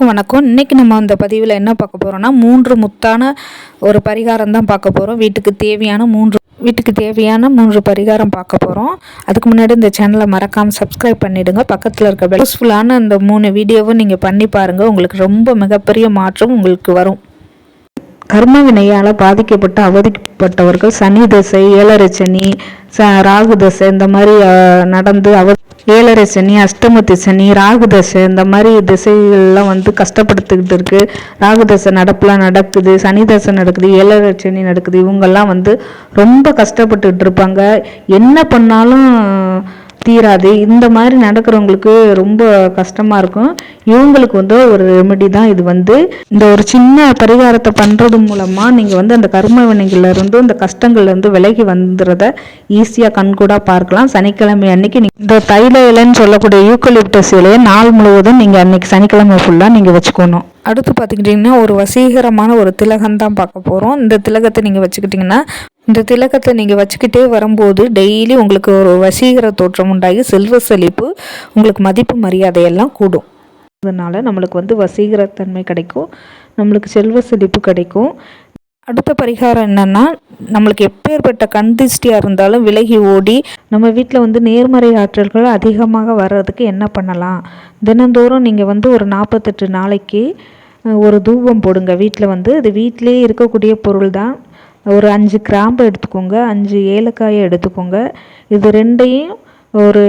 எல்லாருக்கும் வணக்கம். இன்றைக்கி நம்ம அந்த பதிவில் என்ன பார்க்க போகிறோம்னா மூன்று முத்தான ஒரு பரிகாரம் தான் பார்க்க போகிறோம் வீட்டுக்கு தேவையான மூன்று வீட்டுக்கு தேவையான மூன்று பரிகாரம் பார்க்க போகிறோம் அதுக்கு முன்னாடி இந்த சேனலை மறக்காமல் சப்ஸ்கிரைப் பண்ணிவிடுங்க பக்கத்தில் இருக்க யூஸ்ஃபுல்லான அந்த மூணு வீடியோவும் நீங்கள் பண்ணி பாருங்கள் உங்களுக்கு ரொம்ப மிகப்பெரிய மாற்றம் உங்களுக்கு வரும். கர்ம வினையால் பாதிக்கப்பட்டு அவதிப்பட்டவர்கள் சனி தசை ஏழரை சனி ச ராகு தசை இந்த மாதிரி நடந்து அவ ஏழரை சனி அஷ்டமத்து சனி ராகு தசை இந்த மாதிரி திசைகள்லாம் வந்து கஷ்டப்படுத்திக்கிட்டு இருக்கு. ராகு தசை நடப்புலாம் நடக்குது சனி தசை நடக்குது ஏழரை சனி நடக்குது. இவங்கெல்லாம் வந்து ரொம்ப கஷ்டப்பட்டுக்கிட்டு இருப்பாங்க. என்ன பண்ணாலும் தீராது. இந்த மாதிரி நடக்கிறவங்களுக்கு ரொம்ப கஷ்டமாக இருக்கும். இவங்களுக்கு வந்து ஒரு ரெமெடி தான் இது வந்து. இந்த ஒரு சின்ன பரிகாரத்தை பண்ணுறது மூலமாக நீங்கள் வந்து அந்த கர்ம வினைகள்லேருந்து இந்த கஷ்டங்கள்லேருந்து விலகி வந்துடுறத ஈஸியாக கண்கூடாக பார்க்கலாம். சனிக்கிழமை அன்னைக்கு இந்த தைல இலைன்னு சொல்லக்கூடிய யூக்கலிப்டஸ் இலையை நாள் முழுவதும் நீங்கள் அன்னைக்கு சனிக்கிழமை ஃபுல்லாக நீங்கள் வச்சுக்கணும். அடுத்து பார்த்துக்கிட்டிங்கன்னா ஒரு வசீகரமான ஒரு திலகம் தான் பார்க்க போகிறோம் இந்த திலகத்தை நீங்கள் வச்சுக்கிட்டிங்கன்னா இந்த திலகத்தை நீங்கள் வச்சுக்கிட்டே வரும்போது டெய்லி உங்களுக்கு ஒரு வசீகர தோற்றம் உண்டாகி செல்வ செழிப்பு உங்களுக்கு மதிப்பு மரியாதையெல்லாம் கூடும். அதனால் நம்மளுக்கு வந்து வசீகரத்தன்மை கிடைக்கும். நம்மளுக்கு செல்வ செழிப்பு கிடைக்கும். அடுத்த பரிகாரம் என்னன்னா நம்மளுக்கு எப்பேற்பட்ட கண் திருஷ்டியாக இருந்தாலும் விலகி ஓடி நம்ம வீட்டில் வந்து நேர்மறை ஆற்றல்கள் அதிகமாக வர்றதுக்கு என்ன பண்ணலாம்? தினந்தோறும் நீங்கள் வந்து ஒரு நாற்பத்தெட்டு நாளைக்கு ஒரு தூபம் போடுங்க. வீட்டில் வந்து அது வீட்டிலே இருக்கக்கூடிய பொருள் தான். ஒரு அஞ்சு கிராம்பு எடுத்துக்கோங்க அஞ்சு ஏலக்காயை எடுத்துக்கோங்க. இது ரெண்டையும் ஒரு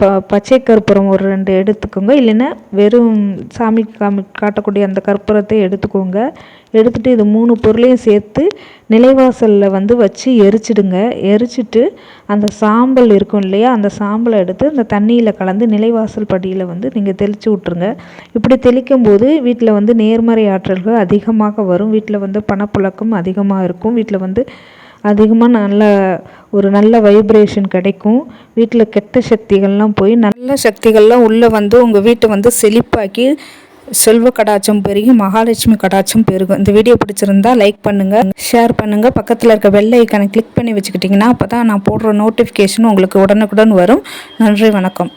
ப பச்சை கற்பூரம் ஒரு ரெண்டு எடுத்துக்கோங்க. இல்லைன்னா வெறும் சாமி காமி காட்டக்கூடிய அந்த கற்பூரத்தை எடுத்துக்கோங்க. எடுத்துகிட்டு இது மூணு பொருளையும் சேர்த்து நிலைவாசலில் வந்து வச்சு எரிச்சிடுங்க. எரிச்சிட்டு அந்த சாம்பல் இருக்கும் இல்லையா அந்த சாம்பலை எடுத்து அந்த தண்ணியில் கலந்து நிலைவாசல் படியில் வந்து நீங்கள் தெளித்து விட்ருங்க இப்படி தெளிக்கும் போது வீட்டில் வந்து நேர்மறை ஆற்றல்கள் அதிகமாக வரும். வீட்டில் வந்து பணப்புழக்கம் அதிகமாக இருக்கும். வீட்டில் வந்து அதிகமாக நல்ல ஒரு நல்ல வைப்ரேஷன் கிடைக்கும். வீட்டில் கெட்ட சக்திகள்லாம் போய் நல்ல சக்திகள்லாம் உள்ளே வந்து உங்கள் வீட்டை வந்து செழிப்பாக்கி செல்வ கடாச்சம் பெருகி மகாலட்சுமி கடாச்சம் பெருகும். இந்த வீடியோ பிடிச்சிருந்தா லைக் பண்ணுங்கள் ஷேர் பண்ணுங்கள் பக்கத்தில் இருக்க வெள்ளை ஐக்கானை கிளிக் பண்ணி வச்சுக்கிட்டிங்கன்னா அப்போ தான் நான் போடுற நோட்டிஃபிகேஷன் உங்களுக்கு உடனுக்குடன் வரும். நன்றி வணக்கம்.